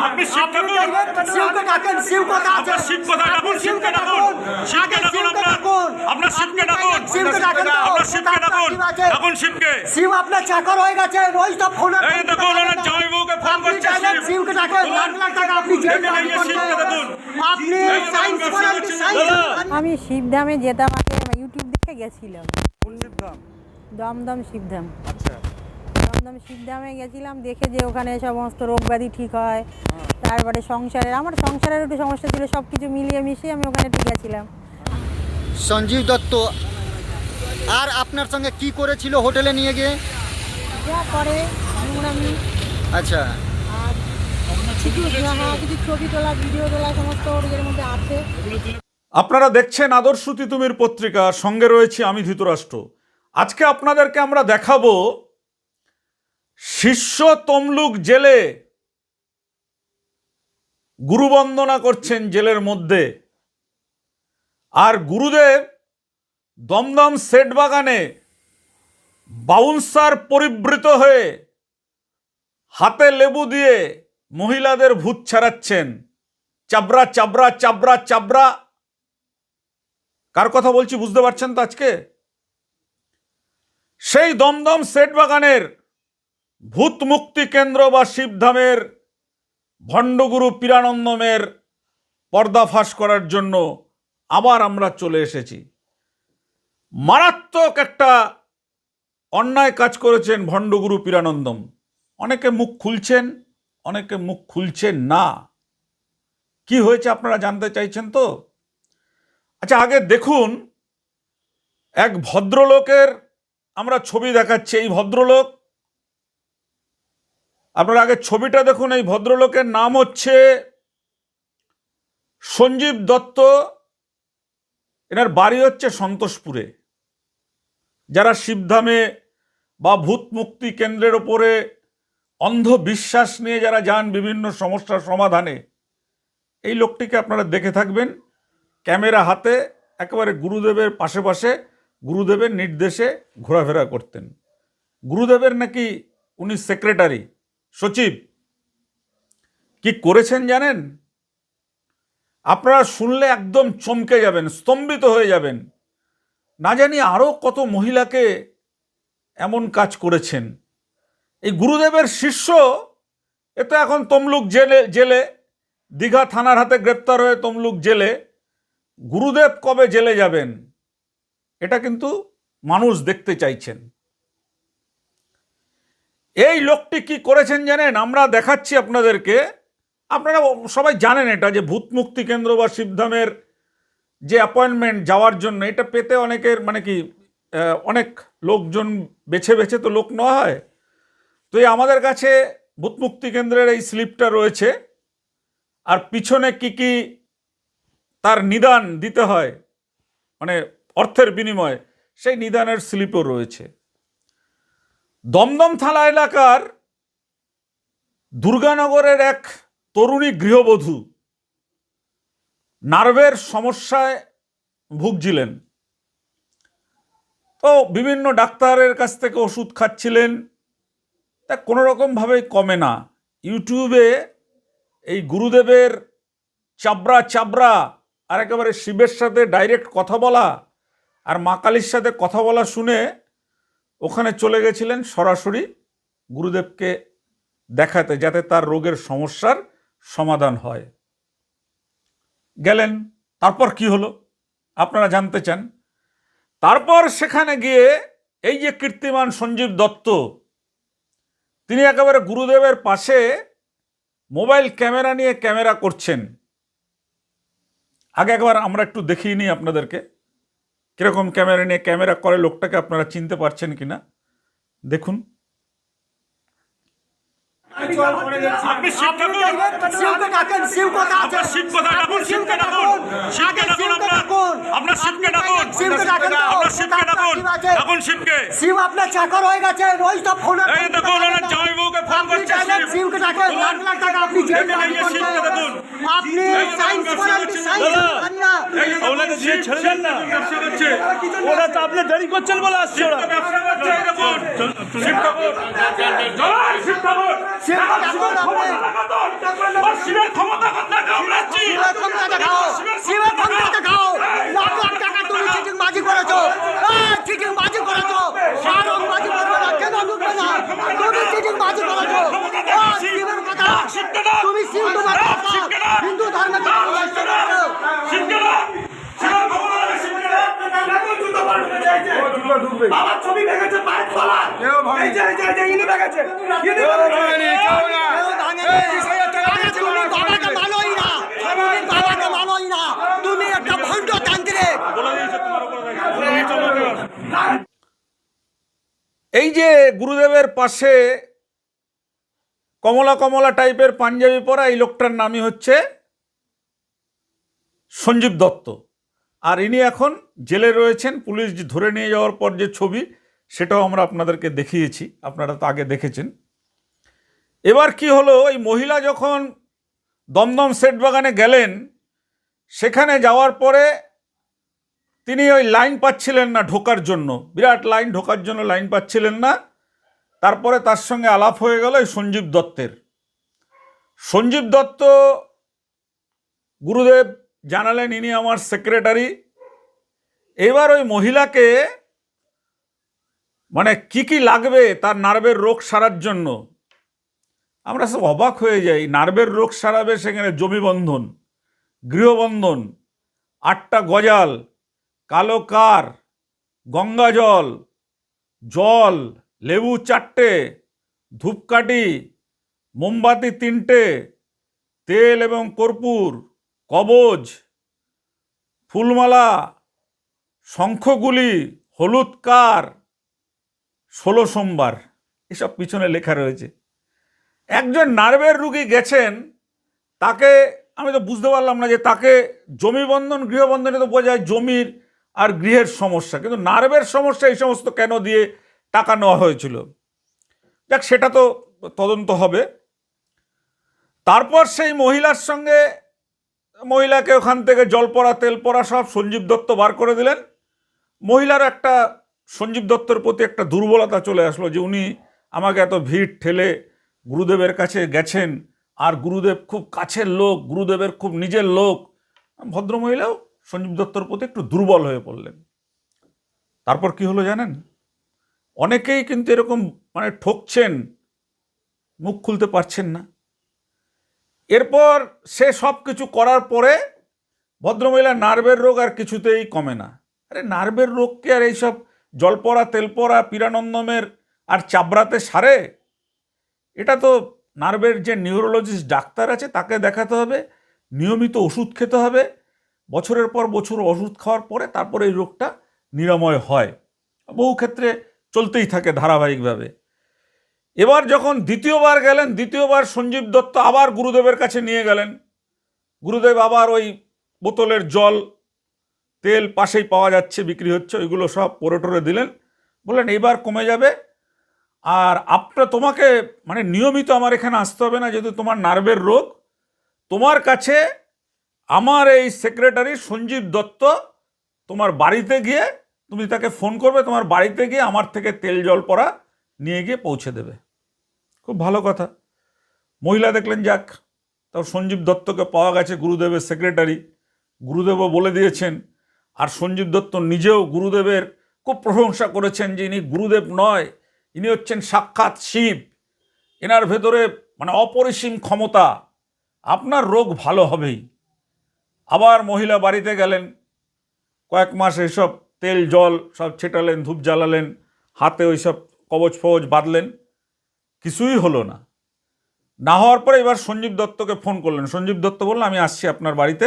আপনি শিবকে ডাকেন শিব কথা আছে শিব ডাকুন শিবকে ডাকুন শিবকে ডাকুন আপনার ডাকুন। আপনার শিবকে ডাকুন শিবকে ডাকেন আপনার শিবকে ডাকুন ডাকুন শিবকে শিব আপনার চাকর হয়ে গেছে ওই তো ফোন এই দেখুন ওনার জামাইবাবুকে ফোন আপনি করছে শিব। শিবকে ডাকেন লাখ লাখ টাকা আপনি জেল দেখুন, করেন আমি শিবধামে যেতাম আগে ইউটিউব দেখে গেছিলাম কোন দমদম শিবধাম আচ্ছা দমদম শিবধামে গেছিলাম দেখে যে ওখানে সমস্ত রোগ ব্যাধি ঠিক হয়। তারপরে সংসারের আমার সংসারের একটু সমস্যা ছিল সব কিছু মিলিয়ে মিশিয়ে আমি ওখানে একটু গেছিলাম। সঞ্জীব দত্ত আর আপনার সঙ্গে কি করেছিল হোটেলে নিয়ে গিয়ে? যা করে নোংরামি। আচ্ছা। আর কিছু হ্যাঁ কিছু ছবি তোলা ভিডিও তোলা সমস্ত মধ্যে আছে। আপনারা দেখছেন আদর্শ তিতুমির পত্রিকা সঙ্গে রয়েছে আমি ধৃতরাষ্ট্র। আজকে আপনাদেরকে আমরা দেখাবো শিষ্য তমলুক জেলে গুরুবন্দনা করছেন জেলের মধ্যে। আর গুরুদেব দমদম সেট বাগানে বাউন্সার পরিবৃত হয়ে হাতে লেবু দিয়ে মহিলাদের ভূত ছাড়াচ্ছেন। চাবড়া চাবড়া চাবড়া চাবড়া। কার কথা বলছি বুঝতে পারছেন তো আজকে? সেই দমদম সেট বাগানের ভূত মুক্তি কেন্দ্র বা শিবধামের ভণ্ডগুরু পীরানন্দমের পর্দাফাশ করার জন্য আবার আমরা চলে এসেছি। মারাত্মক একটা অন্যায় কাজ করেছেন ভণ্ডগুরু পীরানন্দম। অনেকে মুখ খুলছেন, অনেকে মুখ খুলছেন না। কি হয়েছে আপনারা জানতে চাইছেন তো? আচ্ছা আগে দেখুন, এক ভদ্রলোকের আমরা ছবি দেখাচ্ছি। এই ভদ্রলোক আপনারা আগে ছবিটা দেখুন, এই ভদ্রলোকের নাম হচ্ছে সঞ্জীব দত্ত। এনার বাড়ি হচ্ছে সন্তোষপুরে। যারা শিবধামে বা ভূত মুক্তি কেন্দ্রের ওপরে অন্ধবিশ্বাস নিয়ে যারা যান বিভিন্ন সমস্যার সমাধানে, এই লোকটিকে আপনারা দেখে থাকবেন। ক্যামেরা হাতে, একেবারে গুরুদেবের পাশে পাশে, গুরুদেবের নির্দেশে ঘোরাফেরা করতেন। গুরুদেবের নাকি উনি সেক্রেটারি। সচিব, কি করেছেন জানেন? আপনারা শুনলে একদম চমকে যাবেন, স্তম্ভিত হয়ে যাবেন। না জানি আরও কত মহিলাকে এমন কাজ করেছেন। এই গুরুদেবের শিষ্য, এ তো এখন তমলুক জেলে জেলে। দীঘা থানার হাতে গ্রেপ্তার হয়ে তমলুক জেলে। গুরুদেব কবে জেলে যাবেন? এটা কিন্তু মানুষ দেখতে চাইছেন। এই লোকটি কি করেছেন জানেন? আমরা দেখাচ্ছি আপনাদেরকে। আপনারা সবাই জানেন এটা যে ভূত মুক্তি কেন্দ্র বা শিবধামের যে অ্যাপয়েন্টমেন্ট যাওয়ার জন্য, এটা পেতে অনেকের মানে কি অনেক লোকজন বেছে বেছে তো লোক নেওয়া হয়। তো এই আমাদের কাছে ভূত মুক্তি কেন্দ্রের এই স্লিপটা রয়েছে। আর পিছনে কি কি তার নিদান দিতে হয় মানে অর্থের বিনিময়ে, সেই নিদানের স্লিপও রয়েছে। দমদম থানা এলাকার দুর্গানগরের এক তরুণী গৃহবধূ নার্ভের সমস্যায় ভুগছিলেন। তো বিভিন্ন ডাক্তারের কাছ থেকে ওষুধ খাচ্ছিলেন। তা কোনো রকমভাবেই কমে না। ইউটিউবে এই গুরুদেবের চাবড়া চাবড়া আর একেবারে শিবের সাথে ডাইরেক্ট কথা বলা আর মা কালীর সাথে কথা বলা শুনে ওখানে চলে গেছিলেন সরাসরি গুরুদেবকে দেখাতে, যাতে তার রোগের সমস্যার সমাধান হয়। গেলেন, তারপর কি হলো? আপনারা জানতে চান। তারপর সেখানে গিয়ে এই যে কীর্তিমান সঞ্জীব দত্ত, তিনি একেবারে গুরুদেবের পাশে মোবাইল ক্যামেরা নিয়ে ক্যামেরা করছেন। আগে একবার আমরা একটু দেখিয়ে নিই আপনাদেরকে। কীরকম ক্যামেরা নিয়ে ক্যামেরা করে লোকটাকে আপনারা চিনতে পারছেন কি না? দেখুন। শিব কথা শিব কথা শিব কোথায় ডাকুন। শিবকে ডাকুন শিবকে ডাকুন। শিবকে আপনার ডাকুন। আপনার শিবকে ডাকুন। শিবকে ডাকেন। শিবকে শিব আপনার চাকর হয়ে গেছে। ওই তো ফোন এই দেখুন ওনার জামাইবাবুকে ফোন করছে। শিবকে ডাকেন লাখ লাখ টাকা আপনি জেল যে শিবকে দেখুন। আপনি সায়েন্স পড়াতে সায়েন্স জানেন না। ওনাকে দিয়ে ছেড়ে দেন না। ব্যবসা করছে। ওরা তো আপনি দেরি করছেন? বলে আসছে ওরা। ব্যবসা করছে এই দেখুন। শিব ঠাকুর জয় শিব ঠাকুর শিব আপনি শিবের ক্ষমতা কথা কামড়াচ্ছি শিবের ক্ষমতা দেখাও। শিবের ক্ষমতা দেখাও। লাখ লাখ টাকা তুমি চিটিং বাজি করেছ। চিটিং বাজি করেছ। সারং বাজি করবে না কেন ঢুকবে না? তুমি চিটিং বাজি করেছ। শিবের কথা তুমি শিব তোমার হিন্দু ধর্মে বাবার ছবি ভেঙেছে পায়ের তলায় এই যে, এই যে ইনি ভেঙেছে। ইনি ভেঙেছে কেউ ভাঙেনি। আরে তুমি বাবাকে মানোই না তুমি বাবাকে মানোই না তুমি একটা ভণ্ড তান্ত্রিক এই যে গুরুদেবের পাশে কমলা কমলা টাইপের পাঞ্জাবি পরা এই লোকটার নামই হচ্ছে সঞ্জীব দত্ত। আর ইনি এখন জেলে রয়েছেন, পুলিশ ধরে নিয়ে যাওয়ার পর যে ছবি, সেটাও আমরা আপনাদেরকে দেখিয়েছি, আপনারা তো আগে দেখেছেন। এবার কি হলো, এই মহিলা যখন দমদম সেট বাগানে গেলেন, সেখানে যাওয়ার পরে তিনি ওই লাইন পাচ্ছিলেন না ঢোকার জন্য। বিরাট লাইন ঢোকার জন্য লাইন পাচ্ছিলেন না। তারপরে তার সঙ্গে আলাপ হয়ে গেল এই সঞ্জীব দত্তের। সঞ্জীব দত্ত গুরুদেব জানালেন, ইনি আমার সেক্রেটারি এবার ওই মহিলাকে মানে কি কি লাগবে তার নার্ভের রোগ সারার জন্য? আমরা সব অবাক হয়ে যাই। নার্ভের রোগ সারাবে সেখানে জমি বন্ধন গৃহবন্ধন, আটটা গজাল কালো কার, গঙ্গা জল জল, লেবু চারটে, ধূপকাঠি, মোমবাতি তিনটে, তেল এবং কর্পূর, কবজ, ফুলমালা, শঙ্খগুলি, হলুদ কার, ষোলো সোমবার। এসব পিছনে লেখা রয়েছে। একজন নার্ভের রুগী গেছেন, তাকে, আমি তো বুঝতে পারলাম না যে তাকে জমি বন্ধন গৃহবন্ধনে তো বোঝায় জমির আর গৃহের সমস্যা। কিন্তু নার্ভের সমস্যা এই সমস্ত কেন দিয়ে টাকা নেওয়া হয়েছিল? যাক, সেটা তো তদন্ত হবে। তারপর সেই মহিলার সঙ্গে মহিলাকে ওখান থেকে জল পড়া তেল পড়া সব সঞ্জীব দত্ত বার করে দিলেন। মহিলার একটা, সঞ্জীব দত্তর প্রতি একটা দুর্বলতা চলে আসলো যে উনি আমাকে এত ভিড় ঠেলে গুরুদেবের কাছে গেছেন। আর গুরুদেব খুব কাছের লোক, গুরুদেবের খুব নিজের লোক। ভদ্রমহিলাও সঞ্জীব দত্তর প্রতি একটু দুর্বল হয়ে পড়লেন। তারপর কি হলো জানেন? অনেকেই কিন্তু এরকম মানে ঠকছেন, মুখ খুলতে পারছেন না। এরপর সে সব কিছু করার পরে ভদ্রমহিলা নার্ভের রোগ আর কিছুতেই কমে না। আরে নার্ভের রোগকে আর এইসব জলপড়া তেলপড়া পিরানন্দমের আর চাবড়াতে সারে? এটা তো নার্ভের যে নিউরোলজিস্ট ডাক্তার আছে তাকে দেখাতে হবে, নিয়মিত ওষুধ খেতে হবে বছরের পর বছর ওষুধ খাওয়ার পরে তারপরে এই রোগটা নিরাময় হয়। বহু ক্ষেত্রে চলতেই থাকে ধারাবাহিকভাবে। এবার যখন দ্বিতীয়বার গেলেন, দ্বিতীয়বার সঞ্জীব দত্ত আবার গুরুদেবের কাছে নিয়ে গেলেন। গুরুদেব আবার ওই বোতলের জল, তেল পাশেই পাওয়া যাচ্ছে, বিক্রি হচ্ছে, ওইগুলো সব পরে টরে দিলেন। বললেন এবার কমে যাবে। আর আপনার তোমাকে মানে নিয়মিত আমার এখানে আসতে হবে না, যেহেতু তোমার নার্ভের রোগ। তোমার কাছে আমার এই সেক্রেটারি সঞ্জীব দত্ত, তোমার বাড়িতে গিয়ে, তুমি তাকে ফোন করবে, তোমার বাড়িতে গিয়ে আমার থেকে তেল জল পড়া নিয়ে গিয়ে পৌঁছে দেবে। খুব ভালো কথা। মহিলা দেখলেন, যাক, তাও সঞ্জীব দত্তকে পাওয়া গেছে গুরুদেবের সেক্রেটারি গুরুদেবও বলে দিয়েছেন, আর সঞ্জীব দত্ত নিজেও গুরুদেবের খুব প্রশংসা করেছেন যে ইনি গুরুদেব নয়, ইনি হচ্ছেন সাক্ষাৎ শিব। এনার ভেতরে মানে অপরিসীম ক্ষমতা। আপনার রোগ ভালো হবেই। আবার মহিলা বাড়িতে গেলেন। কয়েক মাস এইসব তেল, জল সব ছেটালেন, ধূপ জ্বালালেন, হাতে ওই সব কবচ ফবচ বাঁধলেন। কিছুই হলো না। না হওয়ার পরে এবার সঞ্জীব দত্তকে ফোন করলেন। সঞ্জীব দত্ত বললেন, আমি আসছি আপনার বাড়িতে।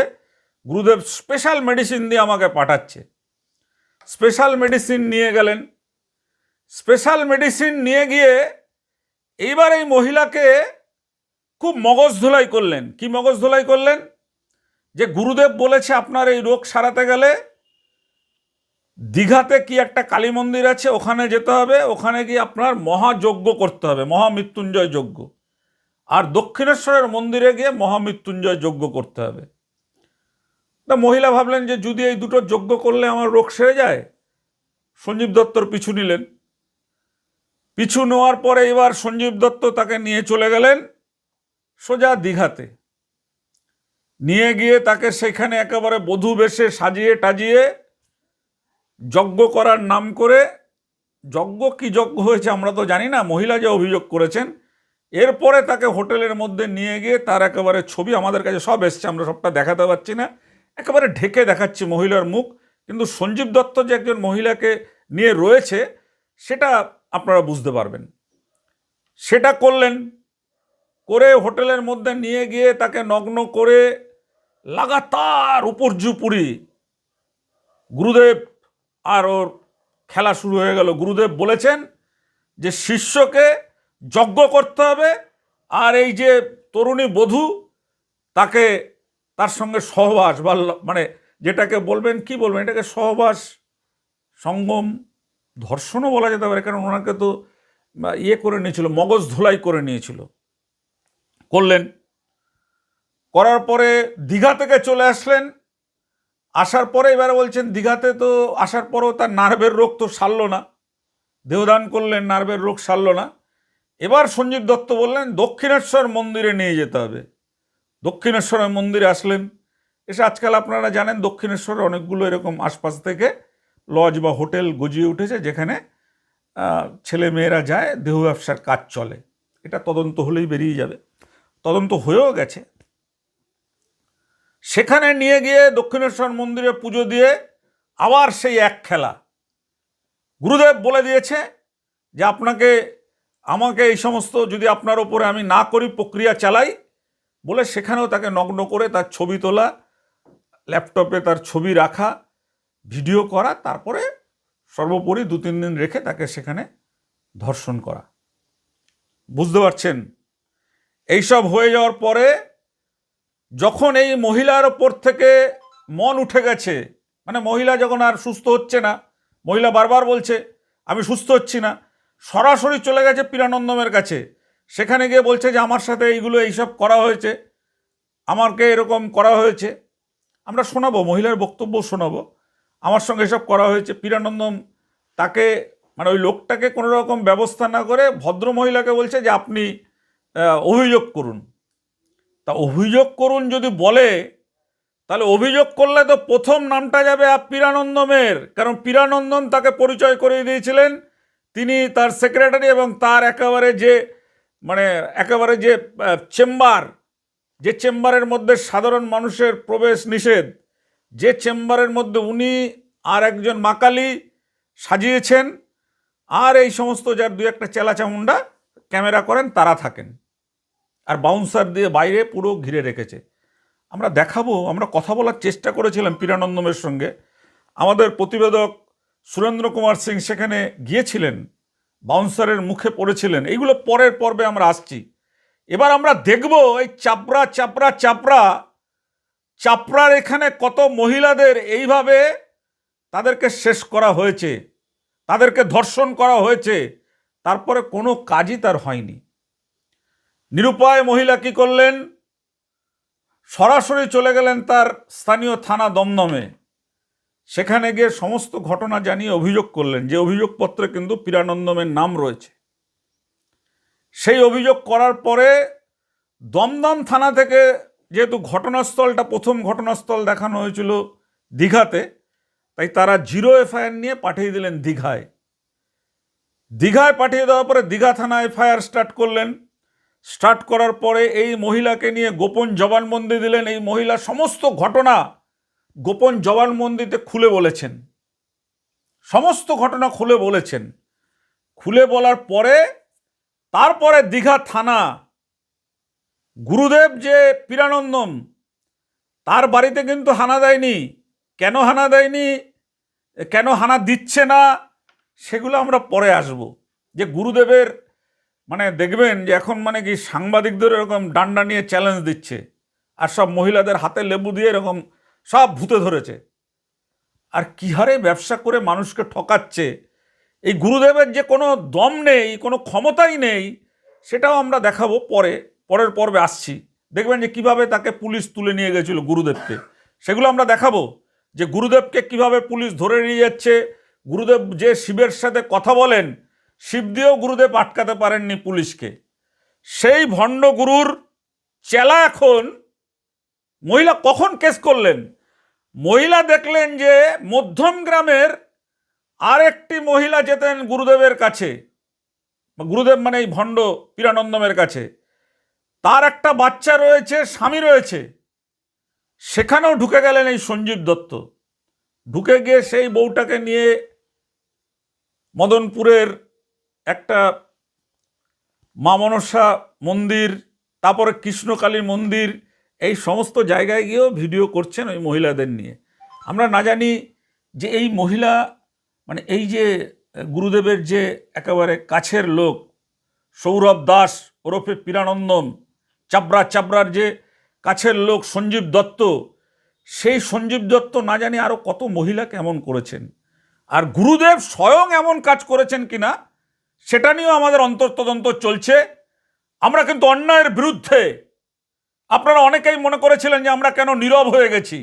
গুরুদেব স্পেশাল মেডিসিন দিয়ে আমাকে পাঠাচ্ছে। স্পেশাল মেডিসিন নিয়ে গেলেন। স্পেশাল মেডিসিন নিয়ে গিয়ে এইবার এই মহিলাকে খুব মগজ ধোলাই করলেন। কি মগজ ধোলাই করলেন? যে গুরুদেব বলেছে আপনার এই রোগ সারাতে গেলে দীঘাতে কি একটা কালী মন্দির আছে, ওখানে যেতে হবে, ওখানে গিয়ে আপনার মহাযজ্ঞ করতে হবে মহামৃত্যুঞ্জয় যজ্ঞ আর দক্ষিণেশ্বরের মন্দিরে গিয়ে মহামৃত্যুঞ্জয় যজ্ঞ করতে হবে। তা মহিলা ভাবলেন যে যদি এই দুটো যজ্ঞ করলে আমার রোগ সেরে যায়? সঞ্জীব দত্তর পিছু নিলেন। পিছু নেওয়ার পরে এবার সঞ্জীব দত্ত তাকে নিয়ে চলে গেলেন সোজা দীঘাতে। নিয়ে গিয়ে তাকে সেখানে একেবারে বধূ বেশে সাজিয়ে টাজিয়ে যজ্ঞ করার নাম করে, যজ্ঞ কি যজ্ঞ হয়েছে আমরা তো জানি না, মহিলা যে অভিযোগ করেছেন, এরপরে তাকে হোটেলের মধ্যে নিয়ে গিয়ে তার একেবারে ছবি আমাদের কাছে সব এসছে, আমরা সবটা দেখাতে পারছি না, একেবারে ঢেকে দেখাচ্ছি মহিলার মুখ, কিন্তু সঞ্জীব দত্ত যে একজন মহিলাকে নিয়ে রয়েছে, সেটা আপনারা বুঝতে পারবেন। সেটা করলেন, করে হোটেলের মধ্যে নিয়ে গিয়ে তাকে নগ্ন করে লাগাতার উপর্যুপুরি গুরুদেব আর ওর খেলা শুরু হয়ে গেল। গুরুদেব বলেছেন যে শিষ্যকে যজ্ঞ করতে হবে আর এই যে তরুণী বধূ, তাকে তার সঙ্গে সহবাস বা মানে যেটাকে বলবেন, কি বলবেন? এটাকে সহবাস, সঙ্গম, ধর্ষণও বলা যেতে পারে, কারণ ওনাকে তো ইয়ে করে নিয়েছিল, মগজ ধোলাই করে নিয়েছিল। করলেন। করার পরে দীঘা থেকে চলে আসলেন। আসার পরে এবারে বলছেন, দীঘাতে তো আসার পরেও তার নার্ভের রোগ তো সারল না। দেহদান করলেন, নার্ভের রোগ সারল না। এবার সঞ্জীব দত্ত বললেন, দক্ষিণেশ্বর মন্দিরে নিয়ে যেতে হবে। দক্ষিণেশ্বরের মন্দিরে আসলেন। এসে আজকাল আপনারা জানেন দক্ষিণেশ্বরে অনেকগুলো এরকম আশপাশ থেকে লজ বা হোটেল গজিয়ে উঠেছে, যেখানে ছেলে মেয়েরা যায়, দেহ ব্যবসার কাজ চলে। এটা তদন্ত হলেই বেরিয়ে যাবে। তদন্ত হয়েও গেছে। সেখানে নিয়ে গিয়ে দক্ষিণেশ্বর মন্দিরে পুজো দিয়ে আবার সেই এক খেলা। গুরুদেব বলে দিয়েছে যে আপনাকে, আমাকে এই সমস্ত যদি আপনার ওপরে আমি না করি প্রক্রিয়া চালাই, বলে সেখানেও তাকে নগ্ন করে তার ছবি তোলা, ল্যাপটপে তার ছবি রাখা, ভিডিও করা, তারপরে সর্বোপরি দু তিন দিন রেখে তাকে সেখানে ধর্ষণ করা। বুঝতে পারছেন? এইসব হয়ে যাওয়ার পরে যখন এই মহিলার ওপর থেকে মন উঠে গেছে মানে মহিলা যখন আর সুস্থ হচ্ছে না, মহিলা বারবার বলছে, আমি সুস্থ হচ্ছি না। সরাসরি চলে গেছে পীরানন্দমের কাছে। সেখানে গিয়ে বলছে যে, আমার সাথে এইগুলো, এইসব করা হয়েছে। আমাকে এরকম করা হয়েছে। আমরা শোনাবো, মহিলার বক্তব্য শোনাবো। আমার সঙ্গে এসব করা হয়েছে। পীরানন্দম তাকে মানে ওই লোকটাকে কোনো রকম ব্যবস্থা না করে ভদ্র মহিলাকে বলছে যে, আপনি অভিযোগ করুন। তা অভিযোগ করুন যদি বলে, তাহলে অভিযোগ করলে তো প্রথম নামটা যাবে আপ পীরানন্দমের কারণ পীরানন্দন তাকে পরিচয় করিয়ে দিয়েছিলেন। তিনি তার সেক্রেটারি এবং তার একেবারে যে মানে একেবারে যে চেম্বার, যে চেম্বারের মধ্যে সাধারণ মানুষের প্রবেশ নিষেধ, যে চেম্বারের মধ্যে উনি আর একজন মাকালি সাজিয়েছেন। আর এই সমস্ত যার দু একটা চেলা চামুন্ডা ক্যামেরা করেন, তারা থাকেন। আর বাউন্সার দিয়ে বাইরে পুরো ঘিরে রেখেছে। আমরা দেখাবো, আমরা কথা বলার চেষ্টা করেছিলাম পীরানন্দমের সঙ্গে। আমাদের প্রতিবেদক সুরেন্দ্র কুমার সিং সেখানে গিয়েছিলেন বাউন্সারের মুখে পড়েছিলেন। এইগুলো পরের পর্বে আমরা আসছি। এবার আমরা দেখব এই চাপড়া চাপড়া চাপড়া। চাপড়ার এখানে কত মহিলাদের এইভাবে তাদেরকে শেষ করা হয়েছে, তাদেরকে ধর্ষণ করা হয়েছে, তারপরে কোনো কাজই তার হয়নি। নিরুপায় মহিলা কি করলেন? সরাসরি চলে গেলেন তার স্থানীয় থানা দমদমে। সেখানে গিয়ে সমস্ত ঘটনা জানিয়ে অভিযোগ করলেন, যে অভিযোগপত্রে কিন্তু পীরানন্দমের নাম রয়েছে। সেই অভিযোগ করার পরে দমদম থানা থেকে যেহেতু ঘটনাস্থলটা প্রথম ঘটনাস্থল দেখানো হয়েছিল দীঘাতে, তাই তারা জিরো এফআইআর নিয়ে পাঠিয়ে দিলেন দীঘায়। দীঘায় পাঠিয়ে দেওয়ার পরে দীঘা থানা এফআইআর স্টার্ট করলেন। স্টার্ট করার পরে এই মহিলাকে নিয়ে গোপন জবানবন্দি দিলেন। এই মহিলা সমস্ত ঘটনা গোপন জবানবন্দিতে খুলে বলেছেন। সমস্ত ঘটনা খুলে বলেছেন। খুলে বলার পরে তারপরে দীঘা থানা, গুরুদেব যে পীরানন্দম, তার বাড়িতে কিন্তু হানা দেয়নি। কেন হানা দেয়নি? কেন হানা দিচ্ছে না? সেগুলো আমরা পরে আসব। যে গুরুদেবের মানে দেখবেন যে এখন মানে কি সাংবাদিকদের এরকম ডান্ডা নিয়ে চ্যালেঞ্জ দিচ্ছে। আর সব মহিলাদের হাতে লেবু দিয়ে এরকম সব ভূতে ধরেছে। আর কি হারে ব্যবসা করে মানুষকে ঠকাচ্ছে। এই গুরুদেবের যে কোনো দম নেই, কোনো ক্ষমতাই নেই, সেটাও আমরা দেখাবো পরে, পরের পর্বে আসছি। দেখবেন যে কীভাবে তাকে পুলিশ তুলে নিয়ে গেছিল গুরুদেবকে। সেগুলো আমরা দেখাবো। যে গুরুদেবকে কীভাবে পুলিশ ধরে নিয়ে যাচ্ছে, গুরুদেব যে শিবের সাথে কথা বলেন শিব দিয়েও গুরুদেব আটকাতে পারেননি পুলিশকে। সেই ভণ্ড গুরুর চেলা এখন মহিলা কখন কেস করলেন? মহিলা দেখলেন যে মধ্যম গ্রামের আরেকটি মহিলা যেতেন গুরুদেবের কাছে গুরুদেব মানে এই ভণ্ড পীরানন্দমের কাছে। তার একটা বাচ্চা রয়েছে, স্বামী রয়েছে। সেখানেও ঢুকে গেলেন এই সঞ্জীব দত্ত। ঢুকে গিয়ে সেই বউটাকে নিয়ে মদনপুরের একটা মা মনসা মন্দির, তারপরে কৃষ্ণকালী মন্দির, এই সমস্ত জায়গায় গিয়েও ভিডিও করছেন ওই মহিলাদের নিয়ে। আমরা না জানি যে এই মহিলা মানে এই যে গুরুদেবের যে একেবারে কাছের লোক, সৌরভ দাস, ওরফে পীরানন্দম চাবড়া চাবড়ার যে কাছের লোক সঞ্জীব দত্ত, সেই সঞ্জীব দত্ত না জানি আরও কত মহিলা কেমন করেছেন। আর গুরুদেব স্বয়ং এমন কাজ করেছেন কিনা সেটা নিয়েও আমাদের অন্তর্তদন্ত চলছে। আমরা কিন্তু অন্যায়ের বিরুদ্ধে, আপনারা অনেকেই মনে করেছিলেন যে আমরা কেন নীরব হয়ে গেছি।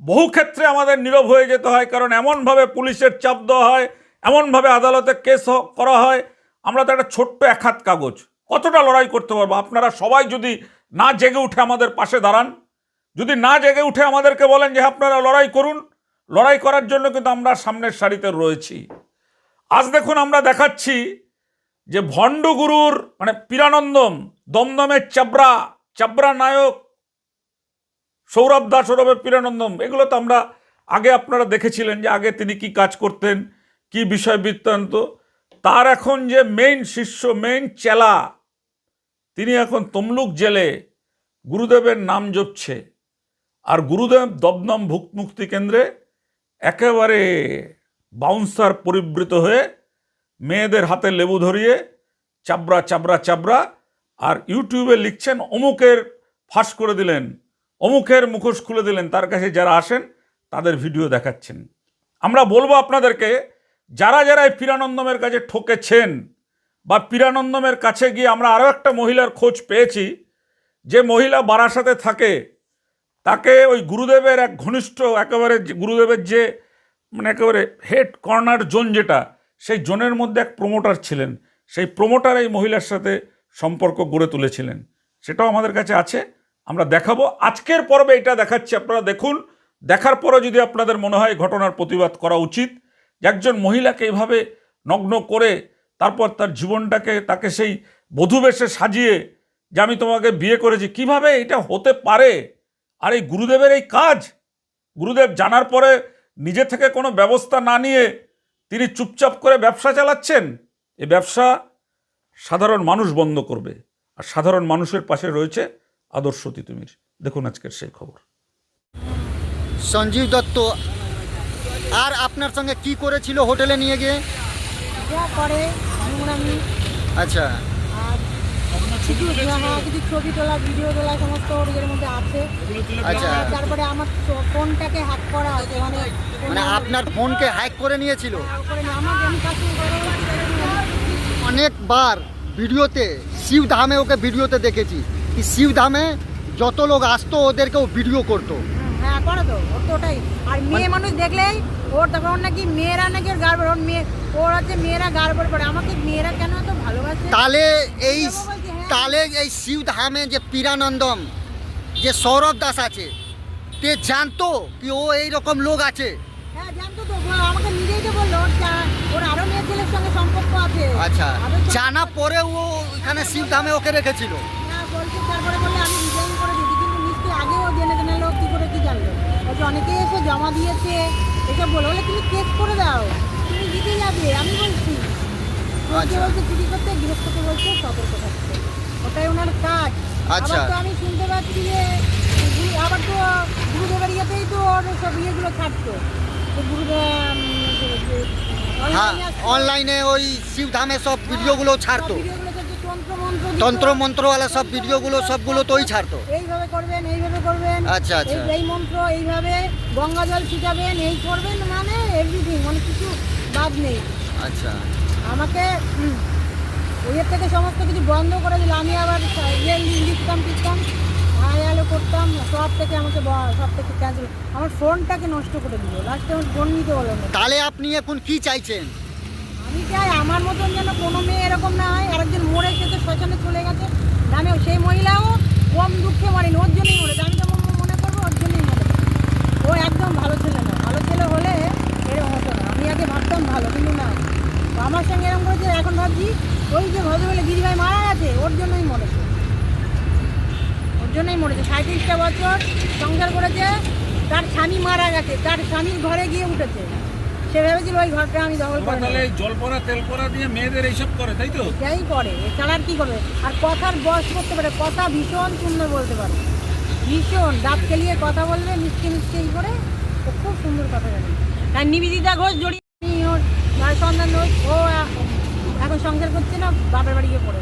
বহু ক্ষেত্রে আমাদের নীরব হয়ে যেতে হয়, কারণ এমনভাবে পুলিশের চাপ দেওয়া হয়, এমনভাবে আদালতে কেস করা হয়। আমরা তো একটা ছোট্ট এক হাত কাগজ। কতটা লড়াই করতে পারব? আপনারা সবাই যদি না জেগে উঠে আমাদের পাশে দাঁড়ান, যদি না জেগে উঠে আমাদেরকে বলেন যে আপনারা লড়াই করুন, লড়াই করার জন্য কিন্তু আমরা সামনের সারিতে রয়েছি। আজ দেখুন আমরা দেখাচ্ছি যে ভণ্ডগুরুর মানে পীরানন্দম, দমদমের চাবড়া চাবরা নায়ক, সৌরভ দাস ওরফে পীরানন্দম, এগুলো তো আমরা আগে আপনারা দেখেছিলেন যে আগে তিনি কি কাজ করতেন, কি বিষয় বৃত্তান্ত। তার এখন যে মেইন শিষ্য মেইন চেলা, তিনি এখন তমলুক জেলে গুরুদেবের নাম জপছে। আর গুরুদেব দমদম ভুক্ত মুক্তি কেন্দ্রে একেবারে বাউন্সার পরিবৃত হয়ে মেয়েদের হাতে লেবু ধরিয়ে চাবড়া চাবড়া চাবড়া, আর ইউটিউবে লিখছেন, অমুকের ফাঁস করে দিলেন, অমুকের মুখোশ খুলে দিলেন, তার কাছে যারা আসেন, তাদের ভিডিও দেখাচ্ছেন। আমরা বলব আপনাদেরকে, যারা যারা এই পীরানন্দমের কাছে ঠকেছেন, বা পীরানন্দমের কাছে গিয়ে আমরা আরও একটা মহিলার খোঁজ পেয়েছি, যে মহিলা বারাসাতে থাকে, তাকে ওই গুরুদেবের এক ঘনিষ্ঠ, একেবারে গুরুদেবের যে মানে একেবারে হেড কর্নার জোন যেটা সেই জোনের মধ্যে এক প্রমোটার ছিলেন। সেই প্রমোটার এই মহিলার সাথে সম্পর্ক গড়ে তুলেছিলেন। সেটাও আমাদের কাছে আছে। আমরা দেখাবো। আজকের পর্বে এটা দেখাচ্ছি। আপনারা দেখুন। দেখার পরও যদি আপনাদের মনে হয় ঘটনার প্রতিবাদ করা উচিত একজন মহিলাকে এইভাবে নগ্ন করে তারপর তার জীবনটাকে, তাকে সেই বধূবেশে সাজিয়ে, যে আমি তোমাকে বিয়ে করেছি, কীভাবে এটা হতে পারে? আর এই গুরুদেবের এই কাজ, গুরুদেব জানার পরে নিজে থেকে কোনো ব্যবস্থা না নিয়ে তিনি চুপচাপ করে ব্যবসা চালাচ্ছেন। এ ব্যবসা সাধারণ মানুষ বন্ধ করবে। আর সাধারণ মানুষের পাশে রয়েছে আদর্শ তিতুমির। দেখুন আজকের সেই খবর। সঞ্জীব দত্ত আর আপনার সঙ্গে কি করেছিল হোটেলে নিয়ে গিয়ে? যা করে আচ্ছা। হ্যাঁ কিছু ছবি তোলা ভিডিও তোলা সমস্ত ওর মধ্যে আছে আচ্ছা তারপরে আমার ফোনটাকে হ্যাক করা আছে মানে মানে আপনার ফোনকে হ্যাক করে নিয়েছিল। অনেকবার ভিডিওতে শিবধামে ওকে ভিডিওতে দেখেছি। কি শিবধামে যত লোক আসতো ওদেরকেও ভিডিও করতো। হ্যাঁ করে তো ওর তো ওটাই। আর মেয়ে মানুষ দেখলেই ওর ওর নাকি মেয়েরা নাকি ওর গাড় ওর মেয়ে ওর হচ্ছে মেয়েরা গাড় পড়ে আমাকে মেয়েরা কেন এত ভালোবাসে? তাহলে এই। তাহলে এই শিবধামে যে পীরানন্দম যে সৌরভ দাস আছে তে জানতো কি ও এই রকম লোক আছে? হ্যাঁ আমাকে আচ্ছা জানা পরেও ও এখানে শিবধামে ওকে রেখেছিল? অনেকেই এসে জমা দিয়েছে। এসব বলে বলে তুমি কেস করে দাও। তুমি দিতে যাবে আমি বলছি। বলছে আচ্ছা। বলছে চুরি করতে গৃহস্থকে বলছে সতর্ক থাকতে। ওটাই ওনার কাজ। আচ্ছা। আবার তো আমি শুনতে পাচ্ছি যে আবার তো গুরুদেবের ইয়েতেই তো ওর সব ইয়েগুলো ছাড়তো। তো গুরুদেব হ্যাঁ অনলাইনে ওই শিবধামে সব ভিডিওগুলো ছাড়তো। সব ভিডিওগুলো তো যে তন্ত্র মন্ত্রওয়ালা সব ভিডিওগুলো সবগুলো তোই ছাড়তো। এইভাবে করবেন এইভাবে করবেন। আচ্ছা, আচ্ছা। এই- মন্ত্র এইভাবে গঙ্গা জল ছিটাবেন এই করবেন মানে এভরিথিং মানে কিছু বাদ নেই। আচ্ছা। আমাকে ওইয়ের থেকে সমস্ত কিছু বন্ধ করে দিল। আমি আবার ইয়ে লিখতাম টিখতাম আলো করতাম সব থেকে আমাকে সব থেকে ক্যান্সেল আমার ফোনটাকে নষ্ট করে দিল। লাস্টে আমার ফোন নিতে হলো না। তাহলে আপনি এখন কি চাইছেন? আমি চাই আমার মতন যেন কোনো মেয়ে এরকম না হয়। আরেকজন মরে সে তো শ্মশানে চলে গেছে। জানে সেই মহিলাও কম দুঃখে মরেনি ওর জন্যই মরেছে আমি যেমন মনে করব ওর জন্যই মরেছে ও একদম ভালো ছেলে না ভালো ছেলে হলে এরকম হতো না আমি আগে ভাবতাম ভালো কিন্তু না তো আমার সঙ্গে এরকম করেছে এখন ভাবছি ওই যে ভদ্রবেলা দিদিভাই মারা গেছে ওর জন্যই মরেছে। ওর জন্যই মরেছে। সাঁত্রিশটা বছর সংসার করেছে তার স্বামী মারা গেছে তার স্বামীর ঘরে গিয়ে উঠেছে। সে ভেবেছিল ওই ঘরটা আমি দখল করে নেব। জল পড়া তেল পড়া দিয়ে মেয়েদের এইসব করে তাই তো? এটাই করে এছাড়া আর কি করবে? আর কথার বস করতে পারে কথা ভীষণ সুন্দর বলতে পারে। ভীষণ দাঁত কেলিয়ে কথা বলবে মিষ্টি মিষ্টি এই করে খুব সুন্দর কথা জানে তার নিবেদিতা ঘোষ জড়িয়ে ওর সন্তান ঘোষ ও এখন সংসার করছে না বাপের বাড়ি গিয়ে পড়ে।